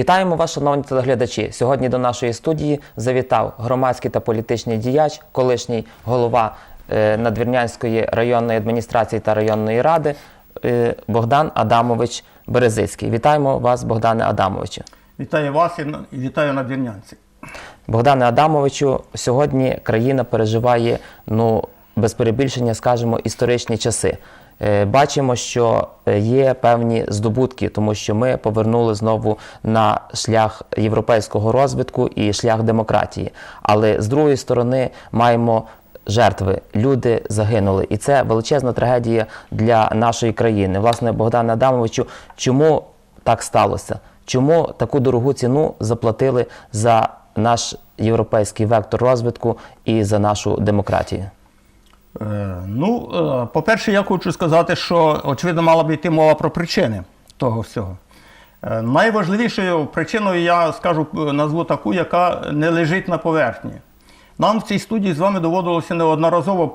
Вітаємо вас, шановні телеглядачі. Сьогодні до нашої студії завітав громадський та політичний діяч, колишній голова е, Надвірнянської районної адміністрації та районної ради е, Богдан Адамович Березицький. Вітаємо вас, Богдане Адамовичу. Вітаю вас і вітаю на Двірнянці. Богдане Адамовичу, сьогодні країна переживає, ну, без перебільшення, скажімо, історичні часи. Е, Бачимо, що е, є певні здобутки, тому що ми повернули знову на шлях європейського розвитку і шлях демократії. Але з другої сторони маємо жертви, люди загинули, і це величезна трагедія для нашої країни. Власне, Богдане Адамовичу, чому так сталося? Чому таку дорогу ціну заплатили за наш європейський вектор розвитку і за нашу демократію? Е, ну, е, по-перше, я хочу сказати, що очевидно мала б йти мова про причини того всього. Е, найважливішою причиною я скажу назву таку, яка не лежить на поверхні. Нам в цій студії з вами доводилося неодноразово,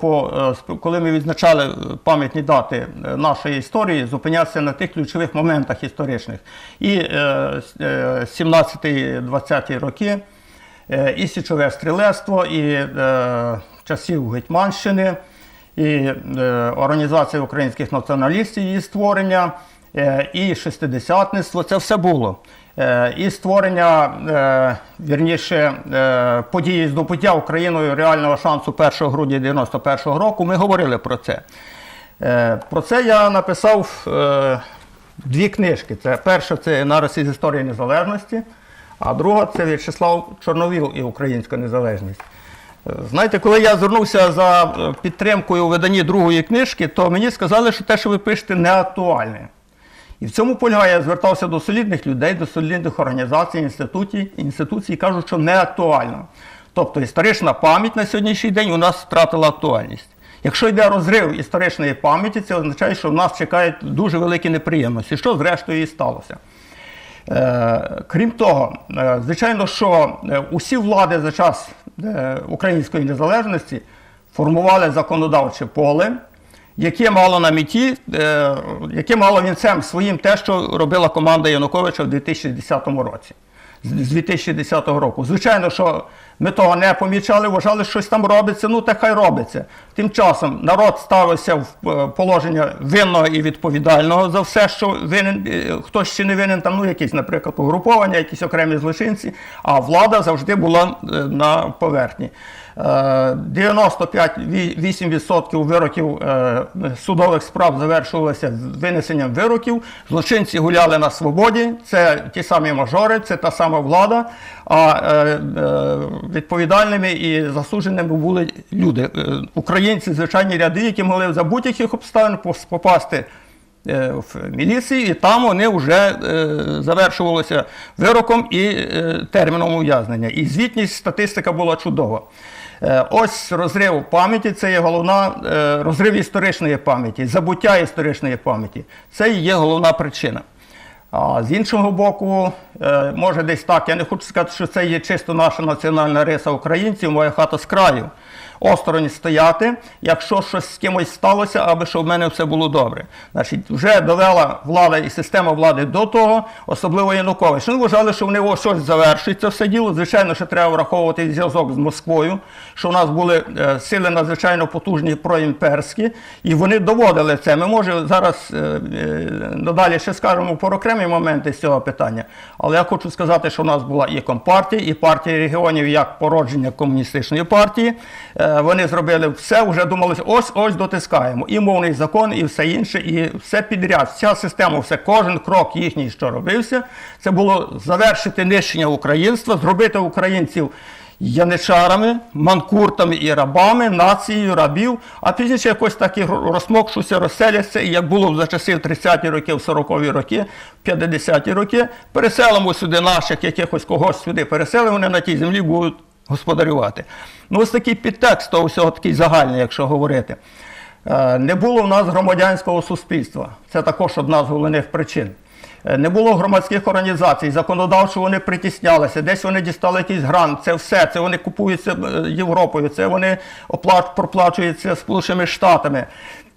коли ми відзначали пам'ятні дати нашої історії, зупинятися на тих ключових моментах історичних. І е, с- е, 17-20 роки, і січове стрілецтво, і часів Гетьманщини, і е, Організація українських націоналістів, її створення, е, і шестидесятництво це все було. Е, І створення, вірніше, події здобуття Україною реального шансу 1 грудня 91-го року. Ми говорили про це. Про це я написав дві книжки. Це перша це нарис із історії незалежності, а друга це В'ячеслав Чорновіл і Українська незалежність. Знаєте, коли я звернувся за е, підтримкою у виданні другої книжки, то мені сказали, що те, що ви пишете, не актуальне. І в цьому полягає, я звертався до солідних людей, до солідних організацій, інституцій, інституцій і кажуть, що не актуально. Тобто історична пам'ять на сьогоднішній день у нас втратила актуальність. Якщо йде розрив історичної пам'яті, це означає, що в нас чекають дуже великі неприємності, що зрештою і сталося. Е, Крім того, е, звичайно, що усі влади за час української незалежності формували законодавче поле, яке мало на меті, е, яке мало вінцем своїм те, що робила команда Януковича в 2010 році. З з 2010 року. Звичайно, що ми того не помічали, вважали, що щось там робиться, ну та хай робиться. Тим часом народ ставився в е, положення винного і відповідального за все, що винен, е, хтось ще не винен, там, ну, якісь, наприклад, угруповання, якісь окремі злочинці, а влада завжди була е, на поверхні. Е, 95% вироків е, судових справ завершувалися винесенням вироків. Злочинці гуляли на свободі. Це ті самі мажори, це та сама влада. А е, е, відповідальними і засудженими були люди, українці, звичайні ряди, які могли за будь-яких обставин попасти в міліції, і там вони вже е, завершувалися вироком і е, терміном ув'язнення. І звітність статистика була чудова. Е, Ось розрив пам'яті це є головна е, розрив історичної пам'яті, забуття історичної пам'яті. Це і є головна причина. А з іншого боку, е, може десь так, я не хочу сказати, що це є чисто наша національна риса українців, моя хата з краю. Осторонь стояти, якщо щось з кимось сталося, аби щоб в мене все було добре. Значить, вже довела влада і система влади до того, особливо Янукович. Вони вважали, що вони о, щось завершують це все діло. Звичайно, що треба враховувати зв'язок з Москвою, що в нас були е, сили надзвичайно потужні проімперські, і вони доводили це. Ми може зараз е, е, надалі ще скажемо про окремі моменти з цього питання. Але я хочу сказати, що в нас була і компартія, і партія регіонів як породження комуністичної партії. Вони зробили все, вже думали, ось ось дотискаємо. І мовний закон, і все інше, і все підряд. Вся система, все, кожен крок їхній, що робився, це було завершити нищення українства, зробити українців. Яничарами, манкуртами і рабами, нацією рабів, а пізніше якось так і розмокшуся, розселяться, і як було за часів 30-ті роки, в 40-ві роки, 50-ті роки, переселимо сюди наших якихось когось сюди переселимо, вони на тій землі будуть господарювати. Ну, ось такий підтекст того всього такий загальний, якщо говорити. Е, Не було в нас громадянського суспільства. Це також одна з головних причин. Е, Не було громадських організацій, законодавчо вони притіснялися, десь вони дістали якийсь грант, це все, це вони купуються е, Європою, це вони проплачуються Сполученими Штатами.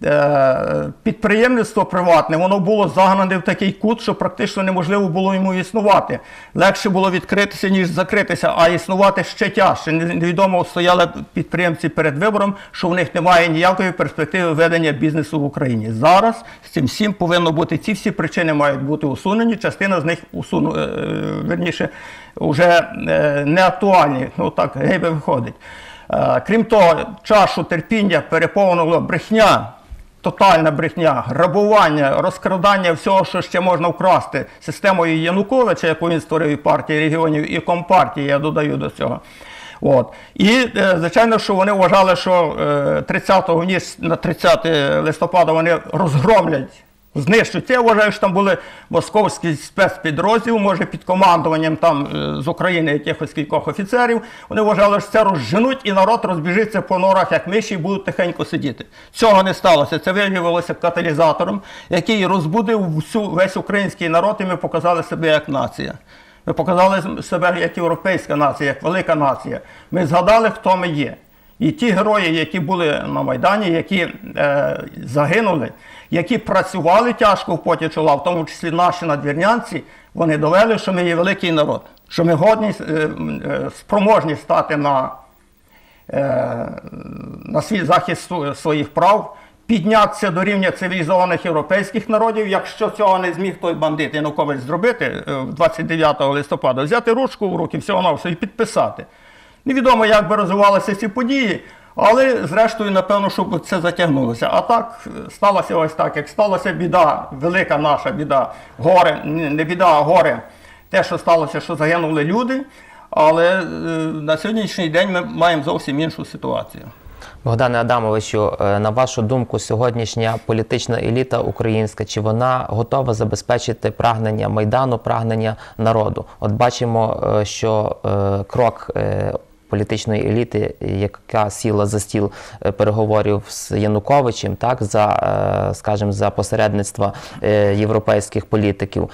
Е, підприємництво приватне, воно було загнане в такий кут, що практично неможливо було йому існувати. Легше було відкритися, ніж закритися, а існувати ще тяжче. Невідомо стояли підприємці перед вибором, що в них немає ніякої перспективи ведення бізнесу в Україні. Зараз з цим всім повинно бути. Ці всі причини мають бути усунені. Частина з них усуну, е, верніше, вже е, не актуальні. Ну так, гейби виходить. Крім того, чашу терпіння переповнило брехня, тотальна брехня, грабування, розкрадання всього, що ще можна вкрасти системою Януковича, яку він створив і партії регіонів, і компартії, я додаю до цього. От. І, е, звичайно, що вони вважали, що е, 30-го ніч на 30 листопада вони розгромлять знищують. Я вважаю, що там були московські спецпідрозділ, може під командуванням там е, з України якихось кількох офіцерів. Вони вважали, що це розженуть і народ розбіжиться по норах, як миші, і будуть тихенько сидіти. Цього не сталося. Це виявилося каталізатором, який розбудив всю, весь український народ, і ми показали себе як нація. Ми показали себе як європейська нація, як велика нація. Ми згадали, хто ми є. І ті герої, які були на Майдані, які е, загинули, які працювали тяжко в поті чола, в тому числі наші надвірнянці, вони довели, що ми є великий народ, що ми годні, е, е, спроможні стати на, е, на свій захист своїх прав, піднятися до рівня цивілізованих європейських народів, якщо цього не зміг той бандит Янукович зробити е, 29 листопада, взяти ручку в руки всього навсього і підписати. Невідомо, як би розвивалися ці події, але зрештою, напевно, щоб це затягнулося. А так е, сталося ось так, як сталося біда, велика наша біда, горе, не біда, а горе. Те, що сталося, що загинули люди. Але е, на сьогоднішній день ми маємо зовсім іншу ситуацію. Богдане Адамовичу, е, на вашу думку, сьогоднішня політична еліта українська, чи вона готова забезпечити прагнення майдану, прагнення народу? От бачимо, що крок. Політичної еліти, яка сіла за стіл е, переговорів з Януковичем, так за, е, скажімо, за посередництва е, європейських політиків,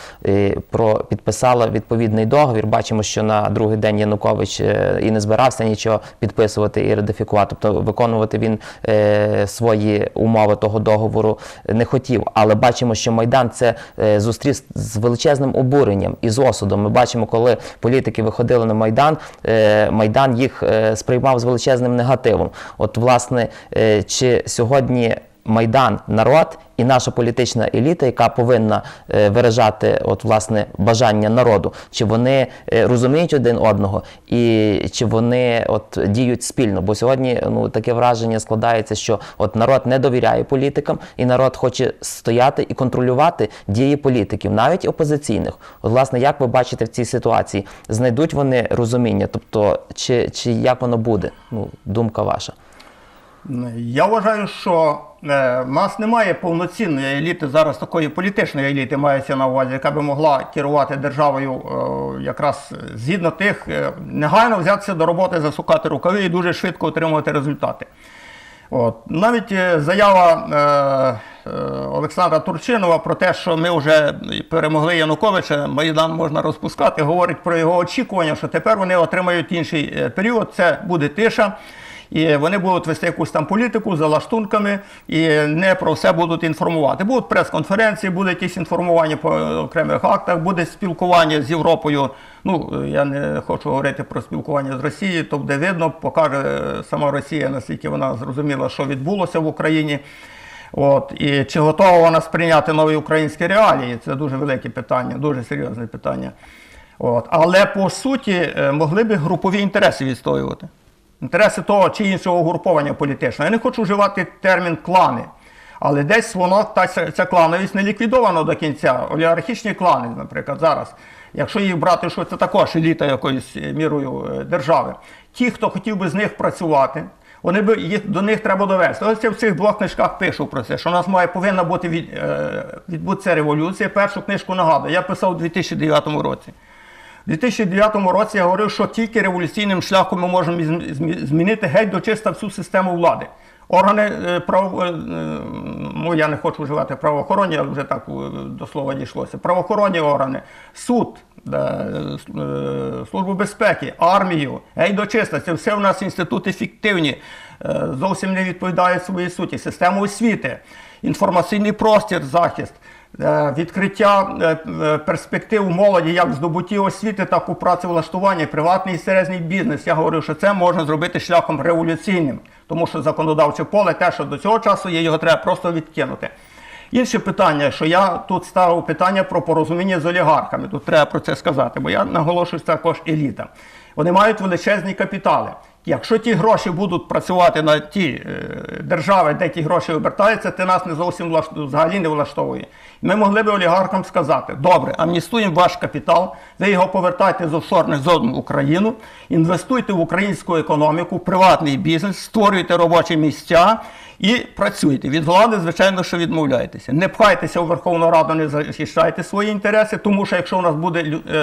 про підписала відповідний договір. Бачимо, що на другий день Янукович і не збирався нічого підписувати і ратифікувати. Тобто виконувати він свої умови того договору не хотів. Але бачимо, що Майдан це зустрів з величезним обуренням і з осудом. Ми бачимо, коли політики виходили на Майдан, Майдан їх е, сприймав з величезним негативом. От, власне, е, чи сьогодні Майдан, народ і наша політична еліта, яка повинна е, виражати от, власне, бажання народу, чи вони е, розуміють один одного, і чи вони от, діють спільно? Бо сьогодні ну, таке враження складається, що от народ не довіряє політикам, і народ хоче стояти і контролювати дії політиків, навіть опозиційних. От, власне, як ви бачите в цій ситуації? Знайдуть вони розуміння? Тобто, чи, чи як воно буде? Ну, думка ваша. Я вважаю, що е, в нас немає повноцінної еліти, зараз такої політичної еліти мається на увазі, яка би могла керувати державою е, якраз згідно тих, е, негайно взятися до роботи, засукати рукави і дуже швидко отримувати результати. От. Навіть е, заява е, е, Олександра Турчинова про те, що ми вже перемогли Януковича, Майдан можна розпускати, говорить про його очікування, що тепер вони отримають інший е, період, це буде тиша. І вони будуть вести якусь там політику за лаштунками і не про все будуть інформувати. Будуть прес-конференції, буде якісь інформування по окремих актах, буде спілкування з Європою. Ну, я не хочу говорити про спілкування з Росією, то буде видно, покаже сама Росія, наскільки вона зрозуміла, що відбулося в Україні. От, і чи готова вона сприйняти нові українські реалії? Це дуже велике питання, дуже серйозне питання. От. Але по суті е, могли б групові інтереси відстоювати. Інтереси того чи іншого угруповання політичного. Я не хочу вживати термін клани. Але десь воно та ця клановість не ліквідована до кінця. Олігархічні клани, наприклад, зараз. Якщо їх брати, що це також еліта якоюсь е, мірою е, держави. Ті, хто хотів би з них працювати, вони би їх до них треба довести. Ось я в цих двох книжках пишу про це, що у нас має повинна бути від, е, відбутися революція. Першу книжку нагадую, я писав у 2009 році. У 2009 році я говорив, що тільки революційним шляхом ми можемо змінити геть до чиста всю систему влади. Органи е, прав, е, ну я не хочу вживати правоохоронні, але вже так е, до слова дійшлося. Правоохоронні органи, суд, Службу безпеки, армію, гейдочиста. Це все в нас інститути фіктивні, зовсім не відповідають своїй суті. Система освіти, інформаційний простір, захист. Е, Відкриття е, е, перспектив молоді як в здобутті освіти, так у працевлаштуванні, приватний і середній бізнес. Я говорю, що це можна зробити шляхом революційним, тому що законодавче поле, те, що до цього часу є, його треба просто відкинути. Інше питання, що я тут ставив питання про порозуміння з олігархами. Тут треба про це сказати, бо я наголошую, це також еліта. Вони мають величезні капітали. Якщо ті гроші будуть працювати на ті е, держави, де ті гроші обертаються, це нас не зовсім влаш- взагалі не влаштовує. Ми могли б олігархам сказати: добре, амністуємо ваш капітал, ви його повертайте з офшорних зон в Україну, інвестуйте в українську економіку, в приватний бізнес, створюйте робочі місця і працюйте. Від влади, звичайно, що відмовляєтеся. Не пхайтеся у Верховну Раду, не захищайте свої інтереси, тому що якщо у нас буде е,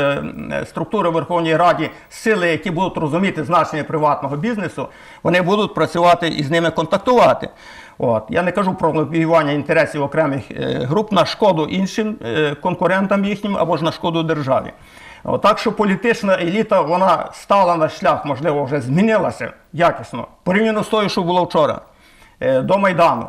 е, структури в Верховній Раді, сили, які будуть розуміти значення приватного бізнесу, вони будуть працювати і з ними контактувати. От. Я не кажу про лобіювання інтересів окремих е, груп на шкоду іншим е, конкурентам їхнім або ж на шкоду державі. Так що політична еліта вона стала на шлях, можливо, вже змінилася якісно порівняно з тою, що було вчора, до Майдану.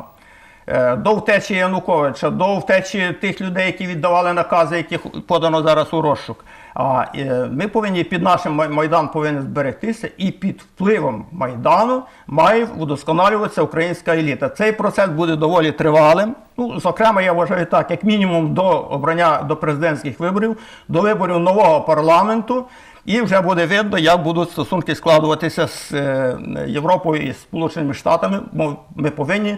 Е, До втечі Януковича, до втечі тих людей, які віддавали накази, яких подано зараз у розшук. А е, ми повинні під нашим Май- майдан повинен зберегтися, і під впливом майдану має удосконалюватися українська еліта. Цей процес буде доволі тривалим. Ну, зокрема, я вважаю так, як мінімум до обрання до президентських виборів, до виборів нового парламенту. І вже буде видно, як будуть стосунки складуватися з е, Європою і Сполученими Штатами. Бо ми повинні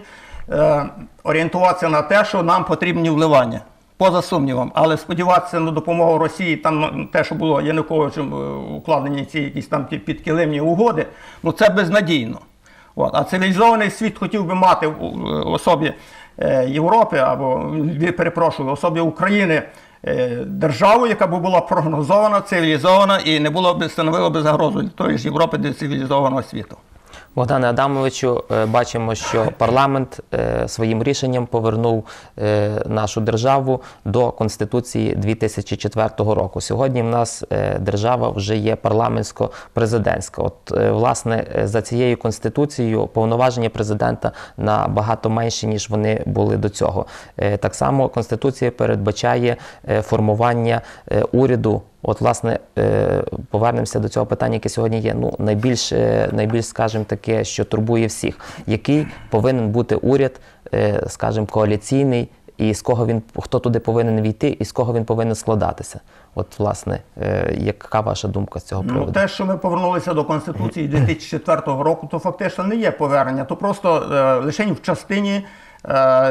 е, орієнтуватися на те, що нам потрібні вливання. Поза сумнівом, але сподіватися на допомогу Росії, там ну, те, що було Януковичем е, укладені ці якісь там підкилимні угоди, ну це безнадійно. От. А цивілізований світ хотів би мати в особі Європи або перепрошую, особі України державу, яка б була прогнозована, цивілізована і не було б становила б загрозу для тої ж Європи для цивілізованого світу. Богдане Адамовичу, е, бачимо, що парламент е, своїм рішенням повернув е, нашу державу до Конституції 2004 року. Сьогодні в нас держава вже є парламентсько-президентська. От, власне, за цією конституцією повноваження президента набагато менші, ніж вони були до цього. Так само Конституція передбачає формування уряду От, власне, е, повернемося до цього питання, яке сьогодні є. Ну, найбільш, е, найбільш, скажімо, таке, що турбує всіх. Який повинен бути уряд, е, скажімо, коаліційний, і з кого він хто туди повинен війти, і з кого він повинен складатися? От, власне, яка ваша думка з цього Ну, те, що ми повернулися до Конституції 2004 року, то фактично не є повернення, то просто лише в частині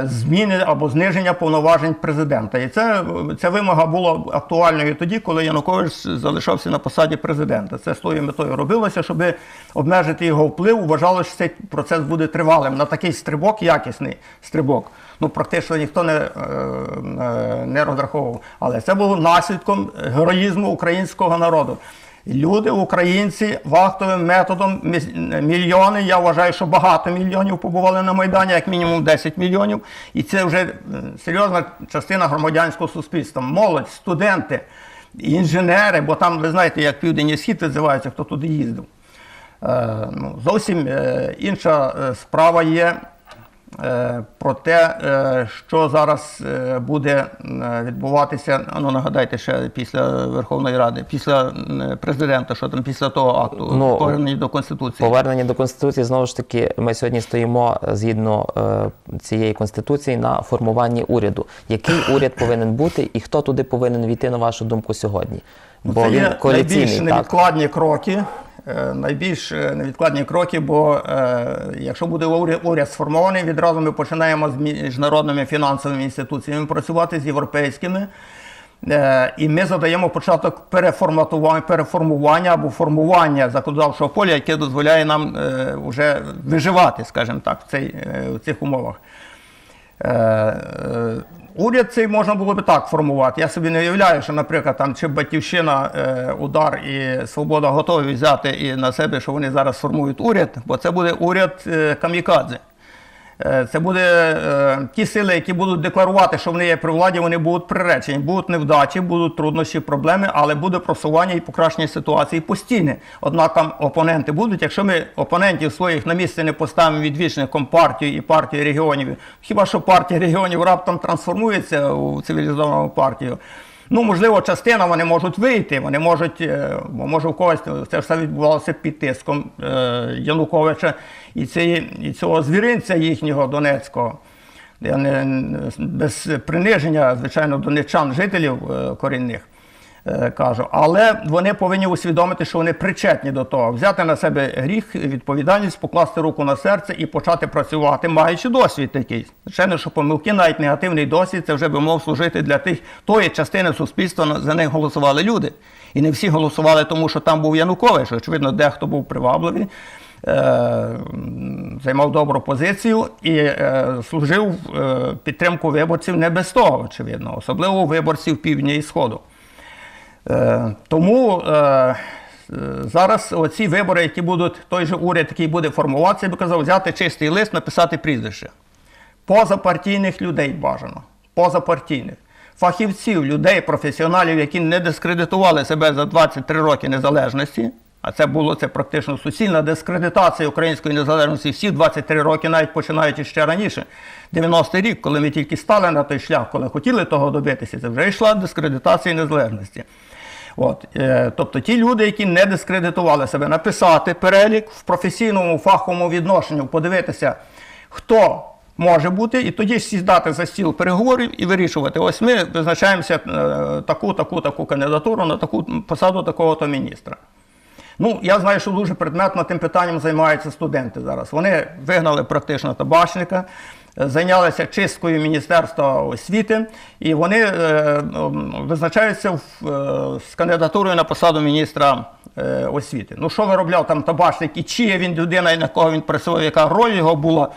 зміни або зниження повноважень президента. І це, ця вимога була актуальною тоді, коли Янукович залишався на посаді президента. Це з тою метою робилося, щоб обмежити його вплив. Вважалося, що цей процес буде тривалим. На такий стрибок, якісний стрибок. Ну, практично ніхто не, е, е, не розраховував. Але це було наслідком героїзму українського народу. Люди, українці, вахтовим методом мільйони. Я вважаю, що багато мільйонів побували на Майдані, як мінімум 10 мільйонів. І це вже е, серйозна частина громадянського суспільства. Молодь, студенти, інженери, бо там, ви знаєте, як південь і схід називається, хто туди їздив. Е, ну, зовсім е, інша справа є про те, е, що зараз е, буде е, відбуватися. Ну нагадайте ще після Верховної Ради, після е, президента, що там після того акту Ну, повернення до Конституції. Повернення до конституції знову ж таки. Ми сьогодні стоїмо е, згідно е, цієї конституції на формуванні уряду. Який уряд повинен бути, і хто туди повинен війти, на вашу думку, сьогодні? Бо Це він є найбільш невідкладні кроки. Е, Найбільш е, невідкладні кроки, бо е, якщо буде уряд, сформований, відразу ми починаємо з міжнародними фінансовими інституціями працювати з європейськими. І ми задаємо початок переформування або формування законодавчого поля, яке дозволяє нам вже виживати, скажімо так, в, цей, в цих умовах. Уряд цей можна було би так формувати. Я собі не уявляю, що, наприклад, там чи Батьківщина, е, удар і Свобода готові взяти і на себе, що вони зараз формують уряд, бо це буде уряд е, камікадзе. Е, Це буде е, ті сили, які будуть декларувати, що вони є при владі, вони будуть приречені, будуть невдачі, будуть труднощі, проблеми, але буде просування і покращення ситуації постійне. Однак там опоненти будуть. Якщо ми опонентів своїх на місце не поставимо відвічних компартію і партію регіонів, хіба що партія регіонів раптом трансформується у цивілізовану партію? Ну, можливо, частина вони можуть вийти, вони можуть, е, бо може в когось це все відбувалося під тиском е, Януковича і, цієї, і цього звіринця їхнього Донецького. Я не, без приниження, звичайно, донечан, жителів е, корінних кажу. Але вони повинні усвідомити, що вони причетні до того, взяти на себе гріх, відповідальність, покласти руку на серце і почати працювати, маючи досвід такий. Звичайно, що помилки, навіть негативний досвід, це вже би мов служити для тих тої частини суспільства, за них голосували люди. І не всі голосували, тому що там був Янукович. Очевидно, дехто був привабливий. е, Займав добру позицію і е, служив е, підтримку виборців не без того, очевидно, особливо виборців півдня і сходу. Е, Тому е, е, зараз оці вибори, які будуть, той же уряд, який буде формуватися, я би казав, взяти чистий лист, написати прізвище. Позапартійних людей бажано. Позапартійних. Фахівців, людей, професіоналів, які не дискредитували себе за 23 роки незалежності. А це було це практично суцільна дискредитація української незалежності всі 23 роки, навіть починаючи ще раніше. 90-й рік, коли ми тільки стали на той шлях, коли хотіли того добитися, це вже йшла дискредитація незалежності. От, е, тобто ті люди, які не дискредитували себе, написати перелік в професійному фаховому відношенню, подивитися, хто може бути, і тоді сідати за стіл переговорів і вирішувати. Ось ми визначаємося е, таку, таку, таку кандидатуру на таку посаду такого-то міністра. Ну, я знаю, що дуже предметно тим питанням займаються студенти зараз. Вони вигнали практично табачника, зайнялися чисткою Міністерства освіти, і вони е, визначаються е, з кандидатурою на посаду міністра е, освіти. Ну, що виробляв там табашник і чия він людина, і на кого він працював, яка роль його була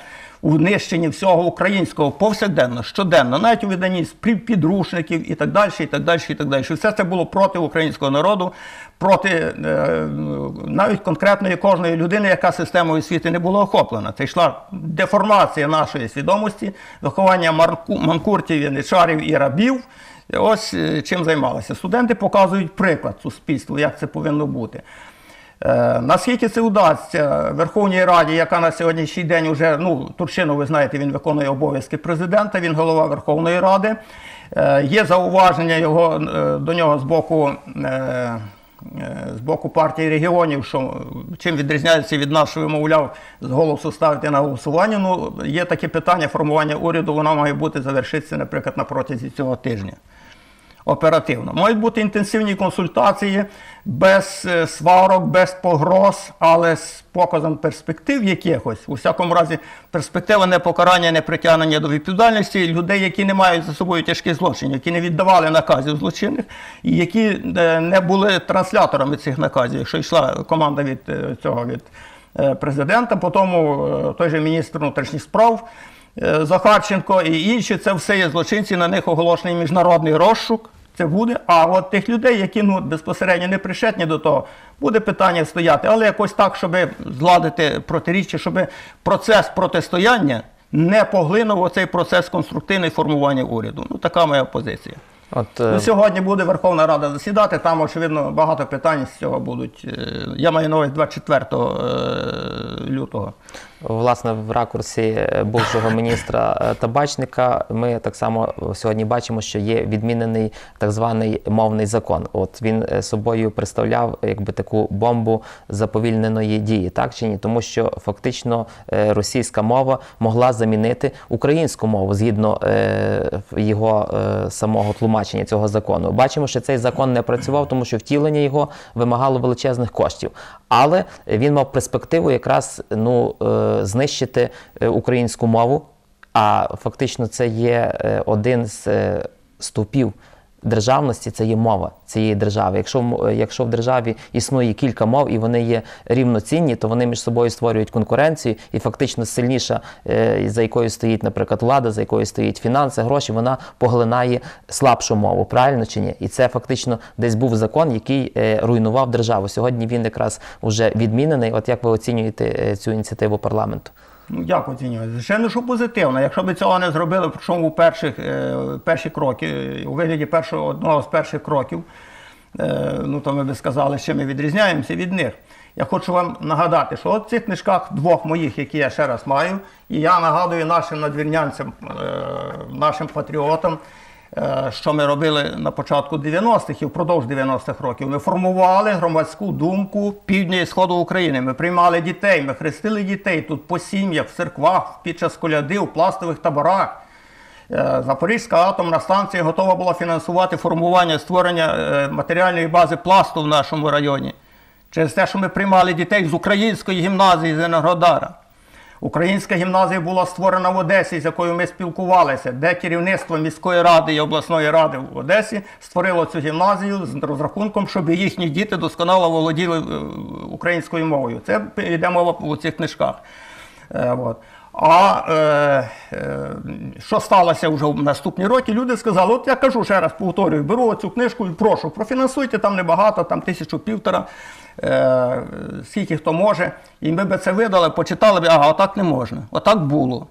у нищенні всього українського повсякденно, щоденно, навіть у виданні підручників і так далі, і так далі, і так далі. Все це було проти українського народу, проти е, навіть конкретної кожної людини, яка системою освіти не була охоплена. Це йшла деформація нашої свідомості, виховання манкуртів, яничарів і рабів. Ось е, чим займалися. Студенти показують приклад суспільству, як це повинно бути. Е, Наскільки це вдасться Верховній Раді, яка на сьогоднішній день вже, ну, Турчинов, ви знаєте, він виконує обов'язки президента, він голова Верховної Ради. Е, Є зауваження його, е, до нього з боку, з боку партії регіонів, що чим відрізняється від нас, мовляв, з голосу ставити на голосування. Ну, є таке питання формування уряду, воно має бути завершитися, наприклад, на протязі цього тижня оперативно. Мають бути інтенсивні консультації без е, сварок, без погроз, але з показом перспектив якихось. У всякому разі, перспектива не покарання, не притягнення до відповідальності людей, які не мають за собою тяжких злочинів, які не віддавали наказів злочинних і які е, не були трансляторами цих наказів, якщо йшла команда від е, цього від президента, потім той же міністр внутрішніх справ. Захарченко і інші, це все є злочинці, на них оголошений міжнародний розшук. Це буде. А от тих людей, які ну, безпосередньо не пришетні до того, буде питання стояти, але якось так, щоб зладити протиріччя, щоб процес протистояння не поглинув оцей процес конструктивного формування уряду. Ну, така моя позиція. От, е, Ну, сьогодні буде Верховна Рада засідати, там, очевидно, багато питань з цього будуть. Е, Я маю на увазі 24 е, лютого. Власне, в ракурсі бувшого міністра табачника ми так само сьогодні бачимо, що є відмінений так званий мовний закон. От він собою представляв якби таку бомбу заповільненої дії, так чи ні? Тому що фактично російська мова могла замінити українську мову згідно його самого тлумачення цього закону. Бачимо, що цей закон не працював, тому що втілення його вимагало величезних коштів. Але він мав перспективу якраз ну, е, знищити е, українську мову. А фактично це є е, один з стовпів державності, це є мова цієї держави. Якщо, е, якщо в державі існує кілька мов і вони є рівноцінні, то вони між собою створюють конкуренцію, і фактично сильніша, е, за якою стоїть, наприклад, влада, за якою стоїть фінанси, гроші, вона поглинає слабшу мову, правильно чи ні? І це фактично десь був закон, який е, руйнував державу. Сьогодні він якраз вже відмінений. От як ви оцінюєте цю ініціативу парламенту? Ну, як оцінювати? Звичайно, що позитивно. Якщо б цього не зробили, причому перших, е, перші кроки, у вигляді першого, одного з перших кроків, е, ну, то ми би сказали, що ми відрізняємося від них. Я хочу вам нагадати, що от в цих книжках двох моїх, які я ще раз маю, і я нагадую нашим надвірнянцям, е, нашим патріотам, що ми робили на початку 90-х і впродовж 90-х років. Ми формували громадську думку півдня і сходу України. Ми приймали дітей, ми хрестили дітей тут по сім'ях, в церквах, під час коляди, в пластових таборах. Е, Запорізька атомна станція готова була фінансувати формування створення е, матеріальної бази пласту в нашому районі через те, що ми приймали дітей з української гімназії з Енергодара. Українська гімназія була створена в Одесі, з якою ми спілкувалися, де керівництво міської ради і обласної ради в Одесі створило цю гімназію з розрахунком, щоб їхні діти досконало володіли е, українською мовою. Це йде мова у цих книжках. Е. А е, е, що сталося вже в наступні роки? Люди сказали: от я кажу ще раз повторюю, беру цю книжку і прошу, профінансуйте там небагато, там тисячу півтора, е, скільки хто може. І ми би це видали, почитали б, ага, отак не можна, отак було.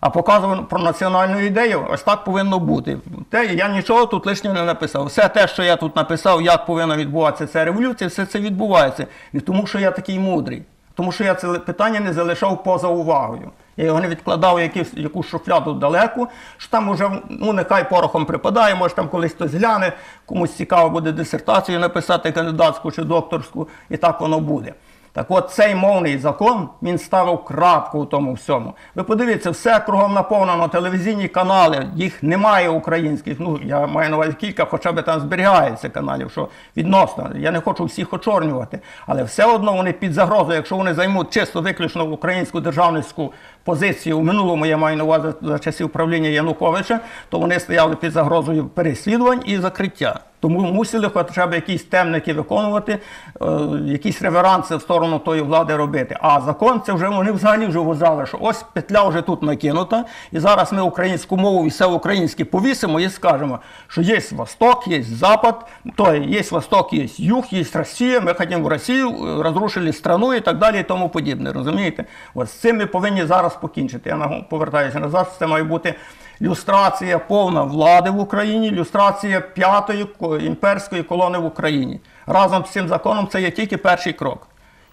А показував про національну ідею, ось так повинно бути. Те, я нічого тут лишнього не написав. Все те, що я тут написав, як повинна відбуватися ця революція, все це відбувається. Не тому, що я такий мудрий, тому що я це питання не залишав поза увагою. Я його не відкладав якусь, якусь шуфляду далеку, що там уже, ну нехай порохом припадає, може там колись хтось гляне, комусь цікаво буде дисертацію написати кандидатську чи докторську, і так воно буде. Так от цей мовний закон він ставив крапку у тому всьому. Ви подивіться, все кругом наповнено телевізійні канали, їх немає українських. Ну я маю на увазі кілька, хоча б там зберігається каналів, що відносно. Я не хочу всіх очорнювати, але все одно вони під загрозою, якщо вони займуть чисто виключно українську державницьку позицію у минулому, я маю на увазі за часів правління Януковича, то вони стояли під загрозою переслідувань і закриття. Тому мусили хоча б якісь темники виконувати, е, якісь реверанси в сторону тої влади робити. А закон це вже вони взагалі вже вважали, що ось петля вже тут накинута, і зараз ми українську мову і все українське повісимо і скажемо, що є Восток, є Запад, то є Восток, є Юг, є Росія, ми хочемо в Росію, е, розрушили страну і так далі і тому подібне. Розумієте? З цим ми повинні зараз покінчити. Я повертаюся назад, це має бути люстрація повна влади в Україні, люстрація п'ятої імперської колони в Україні. Разом з цим законом це є тільки перший крок.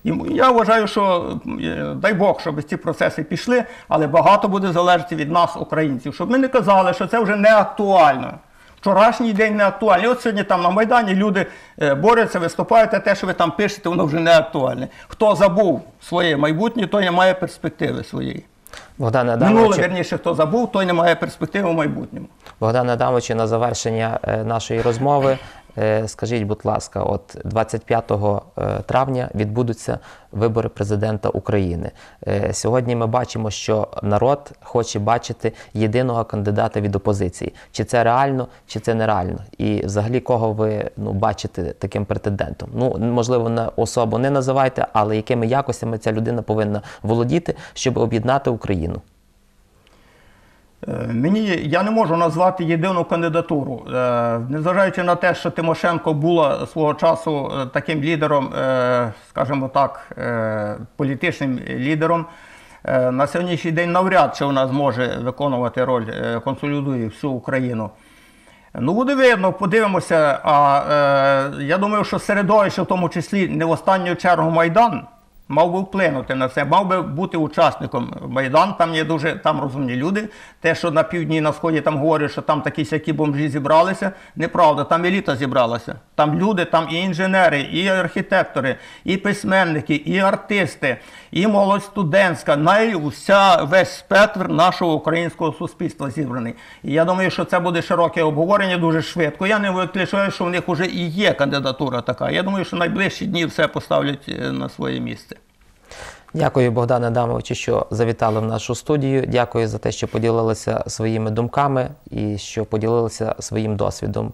І я вважаю, що дай Бог, щоб ці процеси пішли, але багато буде залежати від нас, українців, щоб ми не казали, що це вже не актуально. Вчорашній день не актуальний. От сьогодні там на Майдані люди е, борються, виступають, а те, що ви там пишете, воно вже не актуальне. Хто забув своє майбутнє, той не має перспективи своєї. Богдан. Минуле, верніше, хто забув, той не має перспективи в майбутньому. Богдане Адамович, на завершення е, нашої розмови, скажіть, будь ласка, от 25 е, травня відбудуться вибори президента України. Е, Сьогодні ми бачимо, що народ хоче бачити єдиного кандидата від опозиції. Чи це реально, чи це нереально? І взагалі кого ви ну, бачите таким претендентом? Ну, можливо, на особу не називайте, але якими якостями ця людина повинна володіти, щоб об'єднати Україну? Е, Мені я не можу назвати єдину кандидатуру, Е, незважаючи на те, що Тимошенко була свого часу е, таким лідером, скажімо так, політичним лідером. На сьогоднішній день навряд чи вона зможе виконувати роль консолідує всю Україну. Ну, буде видно, подивимося. А я думаю, що середовище, в тому числі не в останню чергу Майдан, мав би вплинути на це, мав би бути учасником Майдан. Там є дуже там розумні люди. Те, що на півдні і на сході там говорять, що там такі сякі бомжі зібралися, неправда, там еліта зібралася. Там люди, там і інженери, і архітектори, і письменники, і артисти, і молодь студентська, най вся весь спектр нашого українського суспільства зібраний. І я думаю, що це буде широке обговорення дуже швидко. Я не виключаю, що в них вже і є кандидатура така. Я думаю, що найближчі дні все поставлять е, на своє місце. Дякую, Богдане Адамовичу, що завітали в нашу студію. Дякую за те, що поділилися своїми думками і що поділилися своїм досвідом.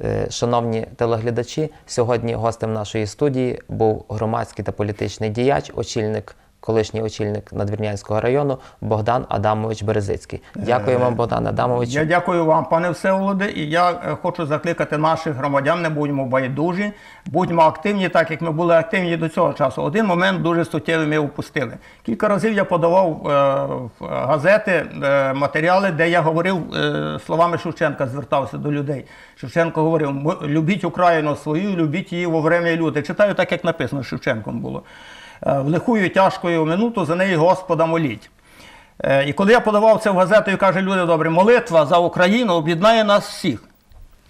Е, Шановні телеглядачі, сьогодні гостем нашої студії був громадський та політичний діяч, очільник колишній очільник Надвірнянського району Богдан Адамович Березицький. Дякую вам, Богдан Адамович. Я дякую вам, пане Всеволоде, і я е, хочу закликати наших громадян, не будьмо байдужі, будьмо активні, так як ми були активні до цього часу. Один момент дуже суттєвий ми упустили. Кілька разів я подавав е, в газети е, матеріали, де я говорив е, словами Шевченка, звертався до людей. Шевченко говорив: любіть Україну свою, любіть її во время і люти. Читаю так, як написано Шевченком було. Е, В лихую тяжкою минуту за неї Господа моліть. Е, І коли я подавав це в газету і каже, люди добрі, молитва за Україну об'єднає нас всіх.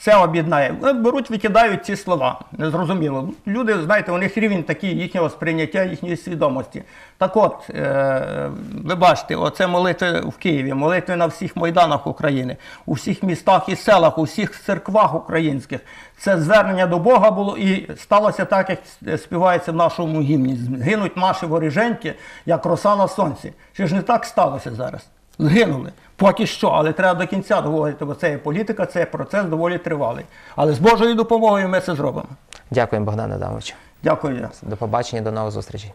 Це об'єднає. Е, Беруть, викидають ці слова. Незрозуміло. Люди, знаєте, у них рівень такий їхнього сприйняття, їхньої свідомості. Так от, е, ви бачите, оце молитви в Києві, молитви на всіх майданах України, у всіх містах і селах, у всіх церквах українських. Це звернення до Бога було і сталося так, як співається в нашому гімні. Гинуть наші воріженьки, як роса на сонці. Чи ж не так сталося зараз? Згинули. Поки що, але треба до кінця доводити, бо це є політика, це є процес доволі тривалий. Але з Божою допомогою ми це зробимо. Дякуємо, Богдан Адамович. Дякую. До побачення, до нових зустрічей.